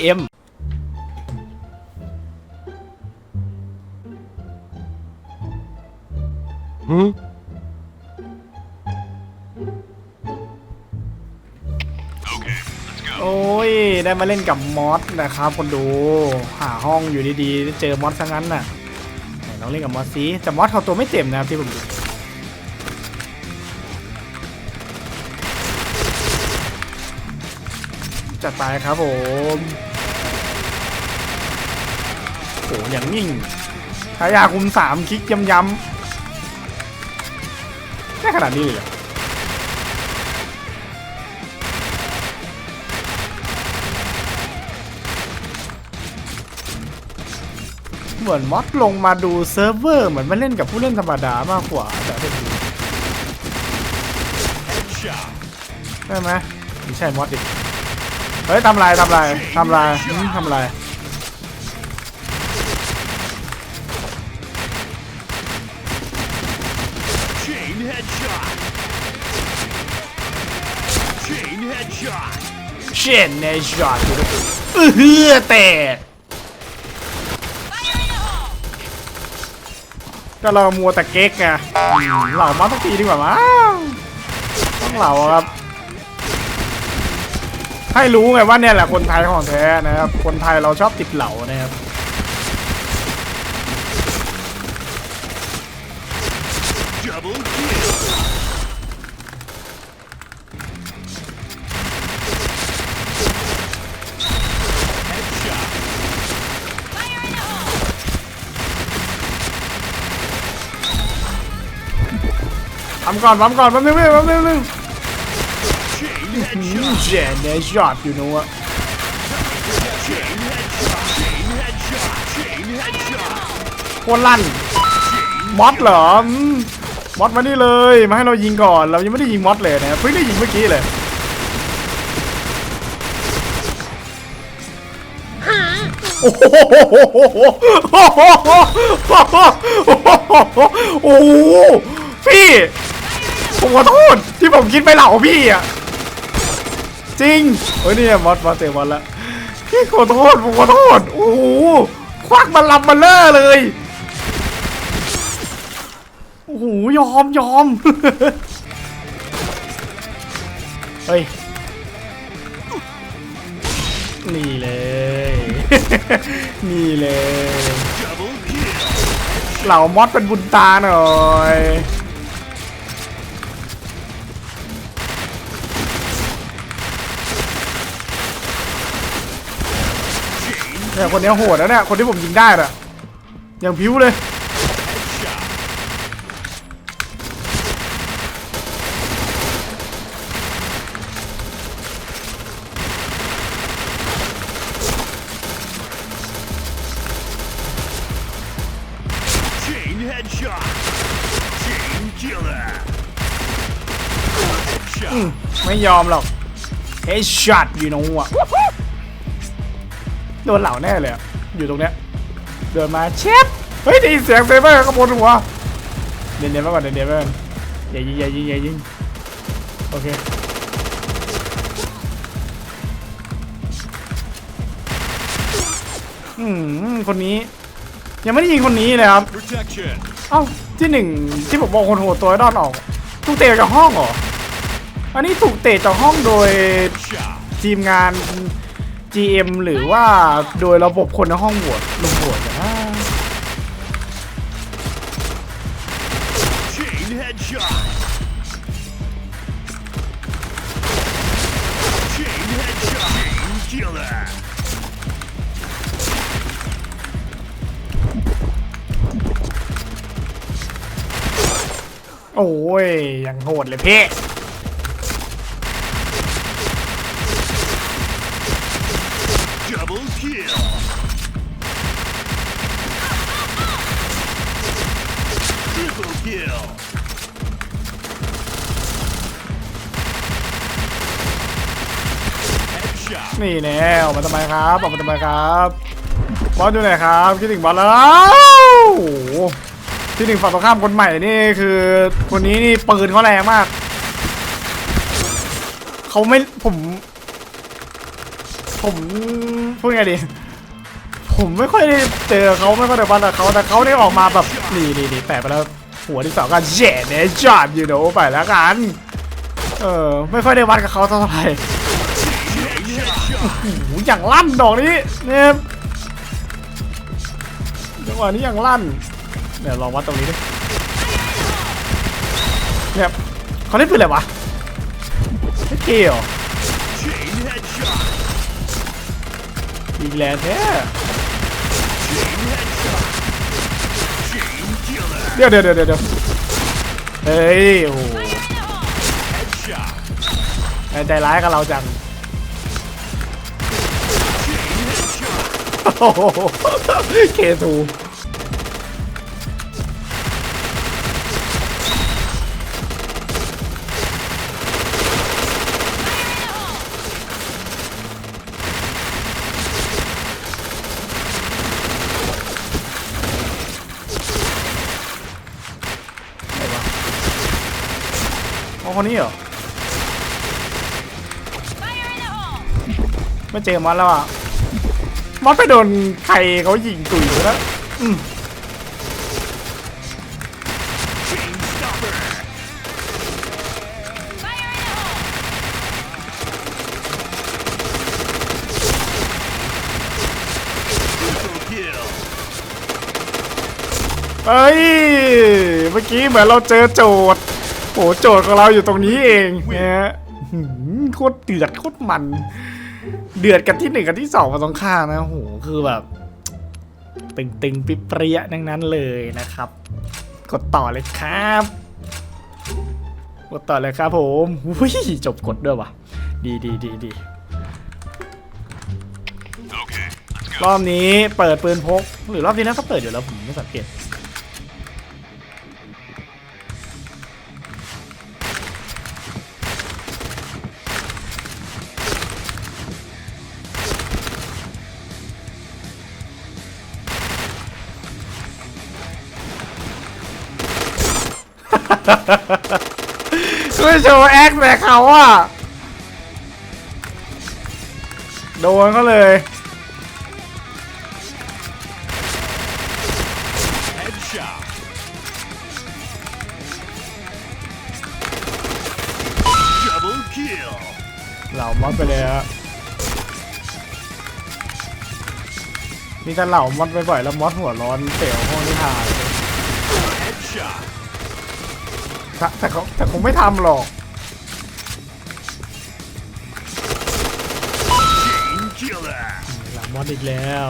เอ็มโอ้ย ได้มาเล่นกับมอสนะครับคนดู หาห้องอยู่ดีๆ เจอมอสซะงั้นน่ะไหนลองเล่นกับมอสซิแต่มอสเขาตัวไม่เต็มนะครับที่ผมดู จัดไปครับผมโอ้อย่างนิ่งทายาคุมสามคลิกย้ำๆได้ขนาดนี้เลยเหรอเหมือนมอสลงมาดูเซิร์ฟเวอร์เหมือนมาเล่นกับผู้เล่นธรรมดามากกว่าแต่เป็นใช่ไหมไม่ใช่มอสดิ เฮ้ยทำลายทำลายทำลายอืมทำลาย Chain headshot. Chain headshot. เช่นในช็อตอยู่ด้วยเออเฮือแตกก็เรามัวแต่เก๊กไงอืมเหล่ามาสักทีดีกว่ามั้งต้องเหล่าครับ ให้รู้ไงว่าเนี่ยแหละคนไทยของแท้นะครับ คนไทยเราชอบติดเหล่านะครับทำก่อนทำก่อนแป๊บนึงแป๊บนึงแป๊บนึง เช่นในช็อตอยู่นู้นอะ Chain headshot. Chain headshot. Chain headshot. โคตรลั่นมอสเหรอมอสมานี่เลย มาให้เรายิงก่อน เรายังไม่ได้ยิงมอสเลยนะเพิ่งได้ยิงเมื่อกี้เลยโอ้โหโอ้โหพี่ ผมขอโทษที่ผมคิดไปเหล่าพี่อะ จริงเฮ้ยนี่มอสมอสเตะบอลละพี่ขอโทษผมขอโทษโอ้โหควักมาลำมาเลอเลยโอ้โหยอมยอมเฮ้ยนี่เลยนี่เลยเหล่ามอสเป็นบุญตาหน่อย เนี่ยคนเนี้ยโหดแล้วเนี่ยคนที่ผมยิงได้อะอย่างพิ้วเลย headshot. Chain headshot. Chain killer. Headshot. ไม่ยอมหรอกเฮดช็อตอยู่น้อะ โดนเหล่าแน่เลยอะอยู่ตรงเนี้ยเดินมาเช็ดเฮ้ยได้ยินเสียงเซเบอร์ขบวนหัวเด่นๆไปก่อนเด่นๆไปก่อนอย่ายิงอย่ายิงอย่ายิงโอเคอืมคนนี้ ยังไม่ได้ยิงคนนี้เลยครับ Protection. เอ้าที่หนึ่งที่ผมบอกคนโหดตัวไอ้ดอนออกถูกเตะจากห้องเหรอ อันนี้ถูกเตะจากห้องโดย Shot. ทีมงาน GM หรือว่าโดยระบบคนในห้องโหวตลงโหวตนะ Chain headshot. Chain headshot. Chain killer. โอ้ย อย่างโหดเลยเพ่ แน่ออกมาทำไมครับออกมาทำไมครับบอสอยู่ไหนครับคิดถึงบอสแล้วโอ้โหที่หนึ่งฝั่งตรงข้ามคนใหม่นี่คือ คนนี้นี่ปืนเขาแรงมากเขาไม่ผม ผมพูดไงดี ผมไม่ค่อยได้เจอเขาไม่ค่อยได้วัดกับเขาแต่เขาได้ออกมาแบบนี่นี่นี่แปะไปแล้วหัวที่สองกันแย่เนจอดอยู่เดี๋ยวไปแล้วกันเออไม่ค่อยได้วัดกับเขาเท่าไหร่ โอ้โหอย่างลั่นดอกนี้เนี่ยจังหวะนี้อย่างลั่นเดี๋ยวลองวัดตรงนี้ดิเนี่ยเขาเล่นปืนอะไรวะไม่เกี่ยว Chain headshot. อีกแล้วแท้ Chain headshot. Chain killer. เดี๋ยวเดี๋ยวเดี๋ยวเดี๋ยวเฮ้ยโอ้โห Headshot. ใจร้ายกับเราจัง เคทูไหนวะอ๋อคนนี้เหรอไม่เจอมอสแล้วอะ อสไปโดนใครเขายิงตุ๋ยแล้วเอ้ย เมื่อกี้เหมือนเราเจอโจทย์โหโจทย์ของเราอยู่ตรงนี้เองเนะฮะหืมโคตรเดือดโคตรมัน เดือดกันที่หนึ่งกันที่สองมาตรงข้างนะโหคือแบบตึงตึงๆปิเปรี้ยทั้งนั้นเลยนะครับ กดต่อเลยครับ กดต่อเลยครับผมอุ้ยจบกดด้วยวะดีดีดีดี Okay, let's รอบนี้เปิดปืนพก หรือรอบนี้น่าก็เปิดอยู่แล้วผมไม่สังเกต ช่วยโชว์แอคแต่เขาอะโดนเขาเลย เหล่ามอสไปเลยฮะมีแต่เหล่ามอสบ่อยๆแล้วมอสหัวร้อนเสียวห้องนิทาน แต่แต่เขาแต่คงไม่ทำหรอก Chain killer. เหล่ามอสอีกแล้ว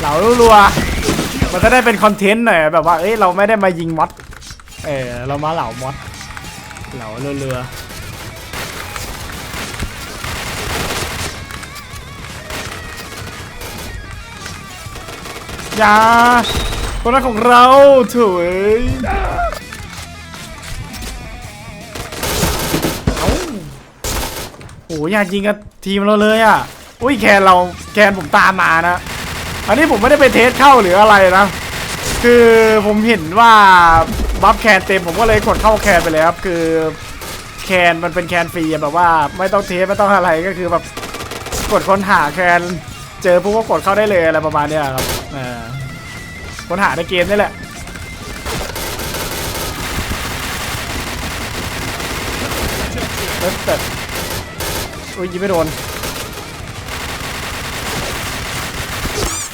เหล่ารัวๆมันจะได้เป็นคอนเทนต์หน่อยแบบว่าเอ้ยเราไม่ได้มายิงมอสเออเรามาเหล่ามอสเหล่าเรือๆอย่าคนนั้นของเราเถอะเอ้ย อ้ยากยิงกับทีมเราเลยอะอุ้ยแคนเราแคนผมตามมานะ อันนี้ผมไม่ได้ไปเทสเข้าหรืออะไรนะ คือผมเห็นว่าบัฟแคนเต็มผมก็เลยกดเข้าแคนไปเลยครับ คือแคนมันเป็นแคนฟรีแบบว่าไม่ต้องเทสไม่ต้องอะไรก็คือแบบกดค้นหาแคนเจอปุ๊บก็กดเข้าได้เลยอะไรประมาณเนี้ยครับค้นหาในเกมนี่แหละเอ้ยแต่ อุ้ยยิงไม่โดน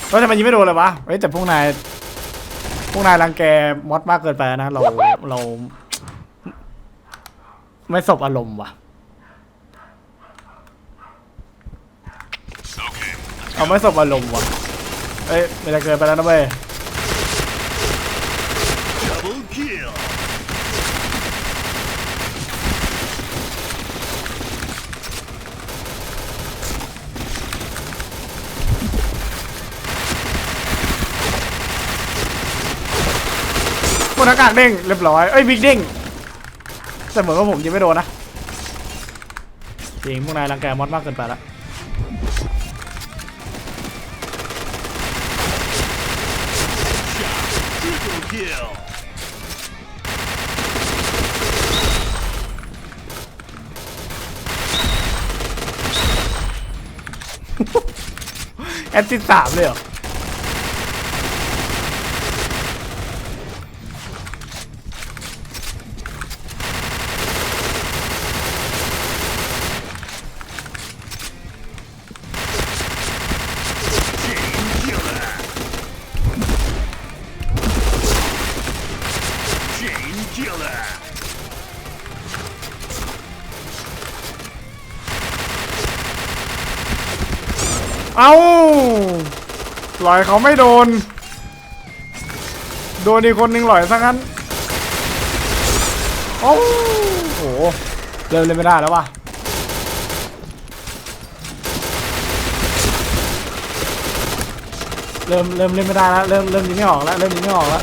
เฮ้ยทำไมยิงไม่โดนเลยวะเฮ้ยแต่พวกนายพวกนายรังแกมอสมากเกินไปนะเราเรา ไม่สบอารมณ์ว่ะ Okay, เอาไม่สบอารมณ์ว่ะเอ้ยไม่ได้เกินไปแล้วนะเว้ย double kill. พวกนักกากเด้งเรียบร้อยเอ้ยบิ๊กเด้งแต่เหมือนว่าผมยิงไม่โดนนะจริงพวกนายรังแกมอสมากเกินไปละแอดซิสสามเลยเหรอ killer. เอาหลอยเขาไม่โดน โดนอีกคนหนึ่งหลอยซะงั้น โอ้โห เริ่มเล่นไม่ได้แล้วว่ะเริ่มเริ่มเล่นไม่ได้แล้ว เริ่มเริ่มยิงไม่ออกแล้ว เริ่มยิงไม่ออกแล้ว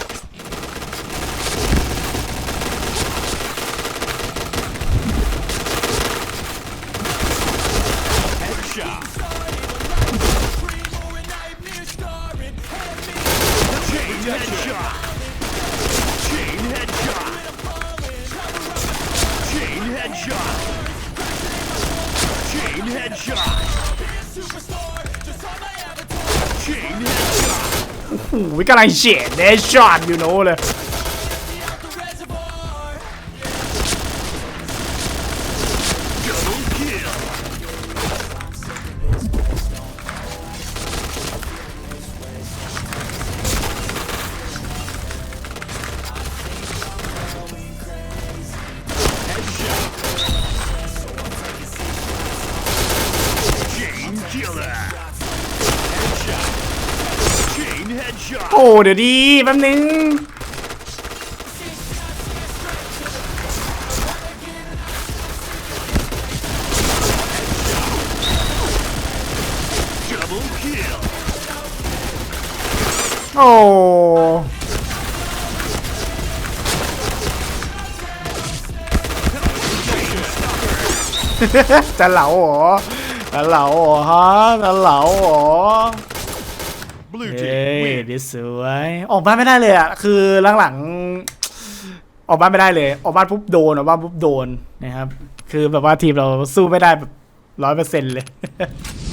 โอ้โหกำลังเอ้เดี๋ยวดีแป๊บนึงโอ้จะเหลาเหรอจะเหลาเหรอฮะจะเหลาเหรอ Blue เฮ้ team ย win. ดิสวย ออกบ้านไม่ได้เลยอะ คือหลังๆ ออกบ้านไม่ได้เลย ออกบ้านปุ๊บโดน ออกบ้านปุ๊บโดนนะครับ คือแบบว่าทีมเราสู้ไม่ได้แบบร้อยเปอร์เซ็นต์เลย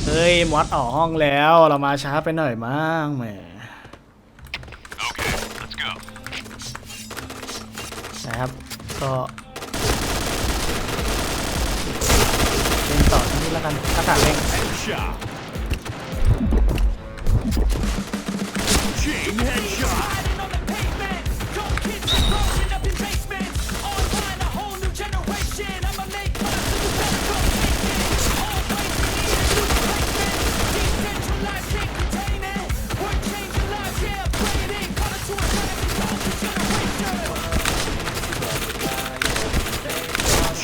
เฮ้ย มอสออกห้องแล้ว เรามาช้าไปหน่อยมั้งแหม Okay, let's go. นะครับ ก็เล่นต่อที่นี่แล้วกันถ้าขาดเร่ง Headshot. Chain headshot.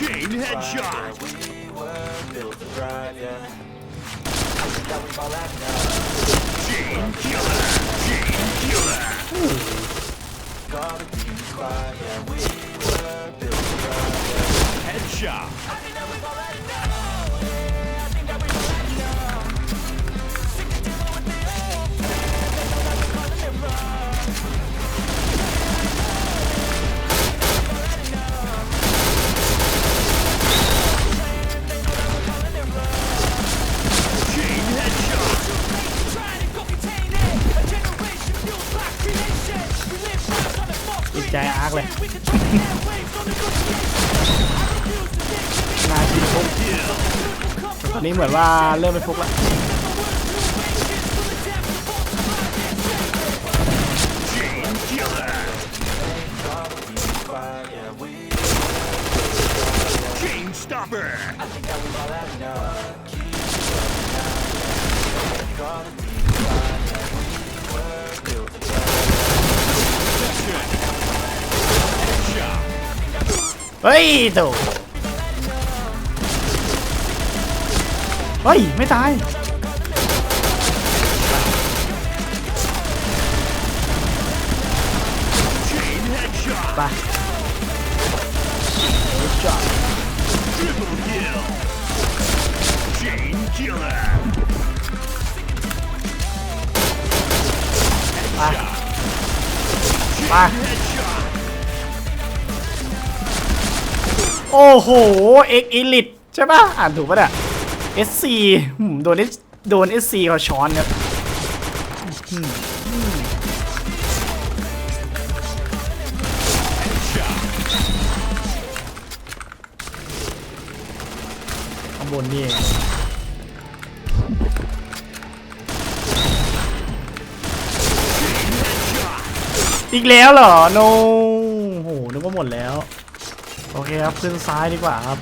Chain headshot. Chain killer. Chain killer. Headshot. ใจอาร์คเลยนาทีฟุก Kill. ตอนนี้เหมือนว่าเริ่มไม่ฟุกแล้ว เฮ้ยโตเฮ้ย ไม่ตาย ไปไปไป โอ้โหเอ็กอิลิทใช่ปะอ่านถูกปะเนี่ย SC หืมโดนโดน SC เขาช้อนครับอืมข้างบนนี่องอีกแล้วเหรอ โนโหนึกว่าหมดแล้ว โอเคครับ ขึ้นซ้ายดีกว่าครับ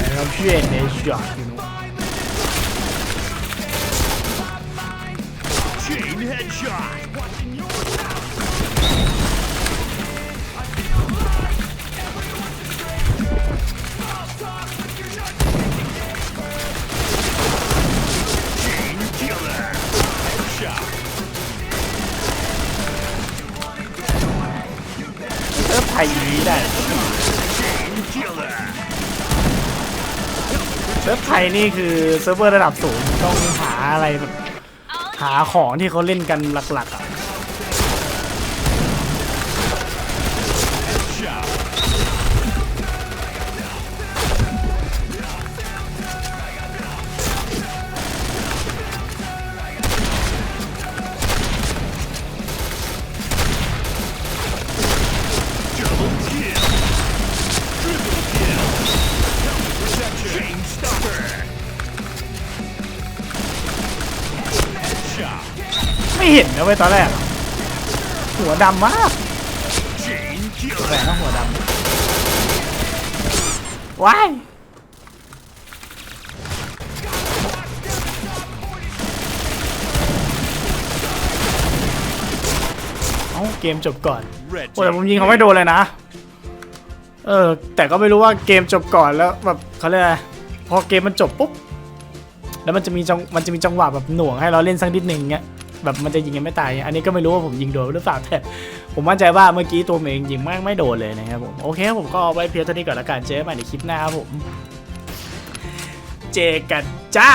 นะครับเพื่อนในช็อตอยู่นู้น Chain headshot. Shot. เซิร์ฟไทยนี้ได้ killer. เซิร์ฟไทยนี่คือเซิร์ฟเวอร์ระดับสูงต้องหาอะไรแบบหาของที่เขาเล่นกันหลักๆอะ เห็นนะเว้ยตอนแรก หัวดำมากแหวนหัวดำว้ายเอ้าเกมจบก่อนโอ้แต่ผมยิงเขาไม่โดนเลยนะ เออ แต่ก็ไม่รู้ว่าเกมจบก่อนแล้วแบบเขาเรียกอะไรพอเกมมันจบปุ๊บแล้วมันจะมีจังมันจะมีจังหวะแบบหน่วงให้เราเล่นสักนิดหนึ่งเงี้ย แบบมันจะยิงกันไม่ตายเงี้ยอันนี้ก็ไม่รู้ว่าผมยิงโดนหรือเปล่าแต่ผมมั่นใจว่าเมื่อกี้ตัวเองยิงไม่ไม่โดนเลยนะครับผมโอเคผมก็เอาไว้เพียงเท่านี้ก่อนละกันเจอกันใหม่ในคลิปหน้าครับผม เจกันจ้า